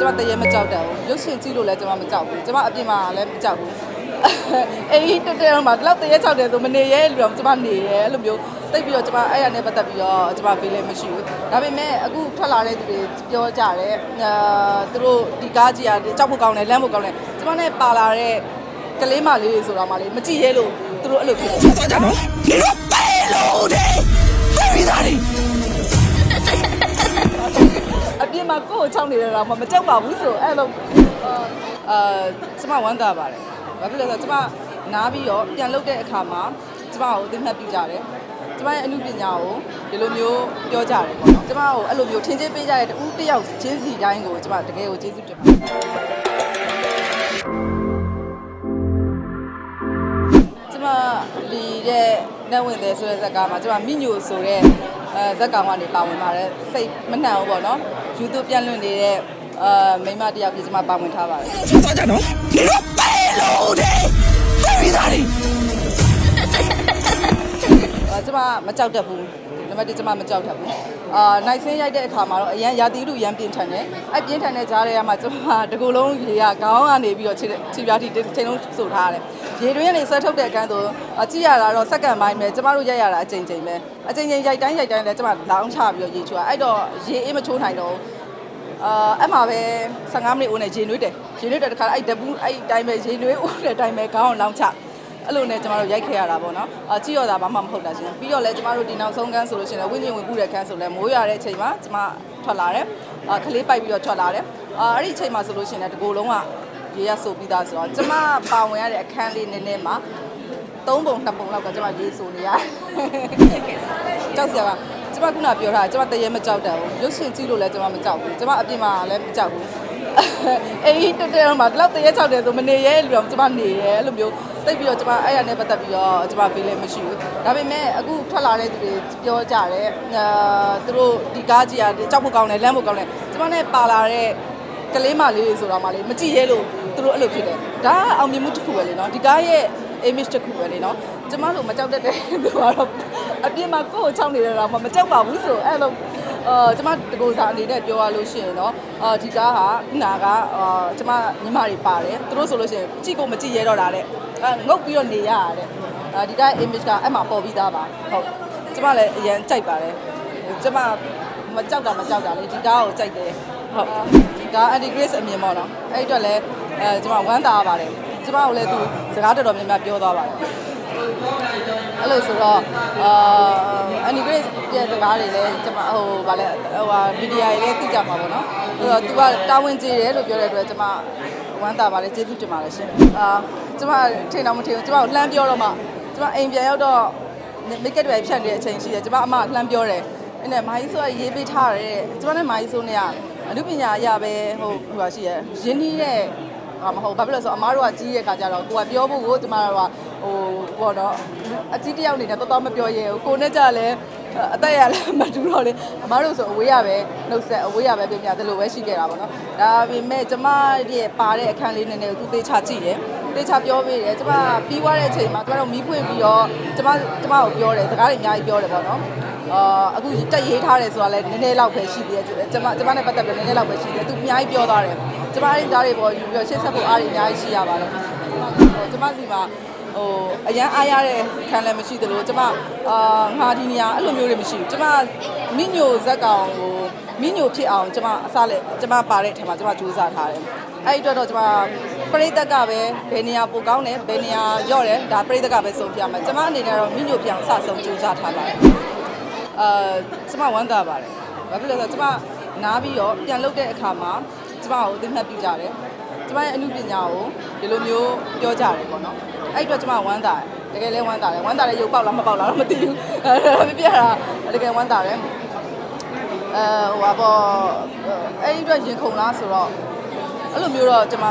ကျမတရေမကြောက်တတ်ဘူးရုပ်ရှင်ကြည့်လို့လည်းကျမမကြောက်ဘူးကျမအပြင်မှာလည်းမကြောက်ဘူးအေးတက်တက်တော့မှဒီလောက်တရေချောက်တယ်ဆိုမနေရဲလို့ကျမနေရဲအဲ့လိုမျိုးတိတ်ပြီးတော့ကျမအဲ့ရနဲ့ပတ်သက်ပြီးတော့ကျမဖေးလည်းမရှိဘူးဒါပေမဲ့အခုထွက်လာတဲ့သူတွေပြောကြတယ်အာသူတို့ဒီကားကြီးကကြောက်ဖို့ကောင်းတယ်လမ်းဖို့ကောင်းတယ်ကျမနဲ့ပါလာတဲ့ကလေးမလေးတွေဆိုတော့မှလေမကြည့်ရဲလို့သူတို့အဲ့လိုဖြစ်တယ်သွားကြနော်ဒီလိုပဲလို့တဲ့ပြေးသားတယ်အ ပြင်မှာကိုယ့်ကိုချောင်းနေရတာမှမကြောက်ပါဘူးဆိုအဲ့လိုအာကျမဝမ်းသာပါတယ်ဘာဖြစ်လဲဆိုတော့ကျမနားပြီးတော့ပြန်လုပ်တဲ့အခါမှာကျမကိုအသိမှတ်ပြုကြတယ်ကျမရဲ့အမှုပညာကိုဒီလိုမျိုးပြောကြတယ်ပေါ့နော်ကျမကိုအဲ့လိုမျိုးထင်ချင်းပေးကြတဲ့တူတစ်ယောက်ချင်းစီတိုင်းကိုကျမတကယ်ကိုကျေးဇူးတင်ပါတယ်ကျမဒီတဲ့နဲ့ဝင်တယ်ဆိုတဲ့ဇာတ်ကားမှာကျမမိညိုဆိုတဲ့အဲဇာတ်ကောင်ကနေပါဝင်ပါတယ်စိတ်မနှံဘူးပေါ့နော် YouTube ပြန်လွှင့်နေတဲ့အာမိန်းမတစ်ယောက်ကြီးကျမပါဝင်ထားပါတယ်သွားကြနော်ဒီလိုပဲလို့တဲ့ပြေးသားတယ်အာကျမမကြောက်တတ်ဘူးနံပါတ်1ကျမမကြောက်တတ်ဘူးအာနိုင်စင်းရိုက်တဲ့အခါမှာတော့အရန်ရာသီဥတုရန်ပြင်းထန်တယ်အဲ့ပြင်းထန်တဲ့ကြားထဲမှာကျမတကူလုံးရေကခေါင်းကနေပြီးတော့ခြေခြေပြားထိချိန်လုံးဆိုထားတယ်ရေတွင်းကနေဆွဲထုတ်တဲ့အကန်းဆိုအကြည့်ရတာတော့စက္ကန့်ပိုင်းပဲကျမတို့ရိုက်ရတာအချိန်ချင်းပဲအချိန်ချင်းရိုက်တိုင်းရိုက်တိုင်းလည်းကျမလောင်းချပြီးတော့ရေချိုးတာအဲ့တော့ရေအေးမချိုးနိုင်တော့ဘူး အာအဲ့မှာပဲ15မိနစ်ဦးနဲ့ရေနွေးတယ်ရေနွေးတဲ့တခါအဲ့တပူးအဲ့တိုင်းပဲရေနွေးဦးတဲ့အတိုင်းပဲခေါင်းအောင်လောင်းချအဲ့လိုနဲ့ကျမတို့ရိုက်ခဲ့ရတာပေါ့နော်အာကြည့်ရတာဘာမှမဟုတ်တာရှင်ပြီးတော့လဲကျမတို့ဒီနောက်ဆုံးကန်းဆိုလို့ရှိရင်လည်းဝိညာဉ်ဝင်ပူတဲ့ကန်းဆိုလဲမိုးရတဲ့အချိန်မှာကျမထွက်လာတယ်အာခလေးပိုက်ပြီးတော့ထွက်လာတယ်အာအဲ့ဒီအချိန်မှာဆိုလို့ရှိရင်လည်းတကူလုံးကရေရဆိုပြီးသားဆိုတော့ကျမပါဝင်ရတဲ့အခန်းလေးနည်းနည်းမှာသုံးပုံနှစ်ပုံလောက်ကကျမရေဆိုနေရတယ်ကြောက်စရာက ကျမခုနပြောထားတာကျမတရေမကြောက်တတ်ဘူးရုပ်ရှင်ကြည့်လို့လည်းကျမမကြောက်ဘူးကျမအပြင်မှာလည်းမကြောက်ဘူးအေးတက်တက်တော့မှဒီလောက်တရေချောက်တယ်ဆိုမနေရဲလို့ကျမနေရဲအဲ့လိုမျိုးတိတ်ပြီးတော့ကျမအဲ့ရနဲ့ပတ်သက်ပြီးတော့ကျမဖေးလည်းမရှိဘူးဒါပေမဲ့အခုထွက်လာတဲ့သူတွေပြောကြတယ်အာသူတို့ဒီကားကြီးကကြောက်ဖို့ကောင်းတယ်လမ်းဖို့ကောင်းတယ်ကျမနဲ့ပါလာတဲ့ကလေးမလေးတွေဆိုတော့မှလေမကြည့်ရဲလို့သူတို့အဲ့လိုဖြစ်တယ်ဒါကအောင်မြင်မှုတစ်ခုပဲလေနော်ဒီကားရဲ့ image တစ်ခုပဲလေနော်ကျမတို့မကြောက်တတ်တဲ့သူကတော့ အပြင်မှာကိုယ့်ကိုချောင်းနေရတာမှမကြောက်ပါဘူးဆိုအဲ့လိုအာကျမတကူစာအနေနဲ့ပြောရလို့ရှိရင်တော့အာဒီကားဟာခုနကအာကျမညီမတွေပါတယ်သူတို့ဆိုလို့ရှိရင်ကြည့်ကိုမကြည့်ရဲတော့တာတဲ့အဲငုတ်ပြီးတော့နေရတာတဲ့အာဒီကား image ကအဲ့မှာပေါ်ပြီးသားပါဟုတ်ကျမလည်းအရင်ကြိုက်ပါတယ်ကျမမကြောက်တာမကြောက်တာလေဒီကားကိုကြိုက်တယ်ဟုတ်ဒီကား anti grace အမြင်ပေါ့နော်အဲ့အတွက်လည်းအဲကျမဝမ်းသာပါတယ်ကျမကိုလည်းသူစကားတော်တော်များများပြောသွားပါတယ် အဲ့လိုဆိုတော့အာအန်နီဂရိတ်ရဲ့စကားတွေလည်းကျွန်မဟိုဗာလဲဟိုဟာမီဒီယာတွေလည်းသိကြမှာပေါ့နော်ဆိုတော့ तू ကတာဝန်ကျေတယ်လို့ပြောတဲ့အတွက်ကျွန်မဝမ်းသာပါတယ်ကျေးဇူးတင်ပါတယ်ရှင်အာကျွန်မထင်တော့မထင်ဘူးကျွန်မကိုလှမ်းပြောတော့မှကျွန်မအိမ်ပြန်ရောက်တော့မိတ်ကပ်တွေဖြတ်နေတဲ့အချိန်ရှိတယ်ကျွန်မအမလှမ်းပြောတယ်အဲ့နဲ့မာကြီးဆိုရေးပေးထားတယ်ကျွန်မနဲ့မာကြီးဆိုနေရအမှုပညာအရာပဲဟိုဟိုပါရှိရရင်းနှီးတဲ့ဟာမဟုတ်ဘာဖြစ်လို့လဲဆိုတော့အမားတို့ကကြီးရဲ့ခါကျတော့ကိုကပြောဖို့ကိုကျမတို့က ဟိုဘောတော့အကြီးတစ်ယောက်အနေနဲ့တော်တော်မပြောရဲဘူးကိုနဲ့ကြလည်းအသက်ရလည်းမတူတော့လေအမားတို့ဆိုအဝေးရပဲနှုတ်ဆက်အဝေးရပဲပြင်ပြတယ်လို့ပဲရှိခဲ့တာပေါ့နော်ဒါပေမဲ့ကျမရဲ့ပါတဲ့အခန်းလေးနည်းနည်းကိုသူသေချာကြည့်တယ်သေချာပြောပေးတယ်ကျမပြီးသွားတဲ့အချိန်မှာကျမတို့မီးဖွင့်ပြီးတော့ကျမကျမကိုပြောတယ်စကားတွေအများကြီးပြောတယ်ပေါ့နော်အာအခုတက်ရေးထားတယ်ဆိုတာလည်းနည်းနည်းလောက်ပဲရှိသေးတယ်ကျမကျမနဲ့ပတ်သက်ပြီးနည်းနည်းလောက်ပဲရှိတယ်သူအများကြီးပြောသွားတယ်ကျမအဲ့ဒီဓာတ်တွေပေါ်ယူပြီးတော့ရှေ့ဆက်ဖို့အားတွေအများကြီးရှိရပါတယ်ဟိုကျမစီမှာ ဟိုအရန်အားရတဲ့ခံလည်းမရှိသလိုကျမအာငါဒီနေရာအဲ့လိုမျိုးတွေမရှိဘူးကျမမိညိုဇက်ကောင်ကိုမိညိုဖြစ်အောင်ကျမအစားလက်ကျမပါတဲ့အထက်မှာကျမကြိုးစားထားတယ်အဲ့ဒီအတွက်တော့ကျမပရိသတ်ကပဲဘယ်နေရာပိုကောင်းတယ်ဘယ်နေရာရော့တယ်ဒါပရိသတ်ကပဲဆုံးဖြတ်မှာကျမအနေနဲ့တော့မိညိုပြောင်စဆုံးကြိုးစားထားပါတယ်အာကျမဝမ်းသာပါတယ်။ဘာဖြစ်လဲဆိုတော့ကျမနားပြီးတော့ပြန်လုပ်တဲ့အခါမှာကျမကိုအသိမှတ်ပြုကြတယ်။ ကျမရဲ့အမှုပညာကိုဒီလိုမျိုးပြောကြတယ်ပေါ့နော်။အဲ့အတွက်ကျမဝမ်းသာတယ်။တကယ်လဲဝမ်းသာတယ်။ဝမ်းသာတယ်ရုပ်ပေါက်လားမပေါက်လားတော့မသိဘူး။အဲမပြတာတကယ်ဝမ်းသာတယ်။အဲဟိုပါပေါ့အဲ့ဒီအတွက်ရင်ခုန်လားဆိုတော့အဲ့လိုမျိုးတော့ကျမ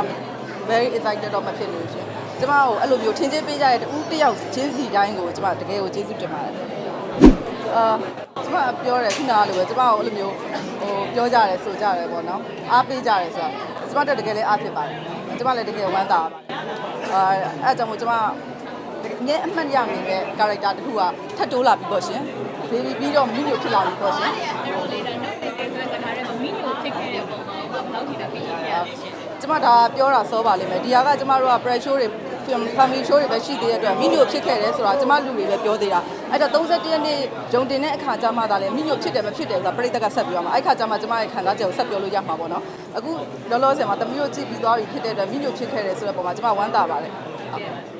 very excited တော့မဖြစ်လို့ရှင်။ကျမကိုအဲ့လိုမျိုးထင်ချင်းပေးကြတဲ့တူတစ်ယောက်ချင်းစီတိုင်းကိုကျမတကယ်ကိုကျေးဇူးတင်ပါတယ်။အာ ကျမပြောတယ်ခုနကလိုပဲကျမကိုအဲ့လိုမျိုးဟိုပြောကြတယ်ဆိုကြတယ်ပေါ့နော်အားပေးကြတယ်ဆိုတာကျမတက်တကယ်လည်းအားဖြစ်ပါတယ်ကျမလည်းတကယ်ဝမ်းသာပါတယ်အာအဲ့ကြောင့်မို့ကျမငယ်အမှတ်ရမိတဲ့ character တစ်ခုကထပ်တိုးလာပြီပေါ့ရှင်ဘေဘီပြီးတော့မိညိုဖြစ်လာပြီပေါ့ရှင်အဲ့လိုလေးတာနောက်တစ်ခါဆိုတဲ့စကားတွေမှာမင်းကိုဖြစ်ခဲ့တဲ့ပုံမှာဘယ်လောက်ထိလဲကျမဒါပြောတာစောပါလိမ့်မယ်ဒီဟာကကျမတို့က pressure တွေ film family show တွေပဲရှိသေးတဲ့အတွက်မိညိုဖြစ်ခဲ့တယ်ဆိုတာကျမလူတွေပဲပြောသေးတာအဲ့တော့31ရက်နေ့ဂျုံတင်တဲ့အခါကျမှသာလေမိညိုဖြစ်တယ်မဖြစ်တယ်ဆိုတာပြိတ္တကဆက်ပြောမှာအဲ့ခါကျမှကျမရဲ့ခံစားချက်ကိုဆက်ပြောလို့ရမှာပေါ့နော်အခုလောလောဆယ်မှာတမီးတို့ကြည့်ပြီးသွားပြီဖြစ်တဲ့အတွက်မိညိုဖြစ်ခဲ့တယ်ဆိုတဲ့ပုံမှာကျမဝမ်းသာပါတယ်ဟုတ်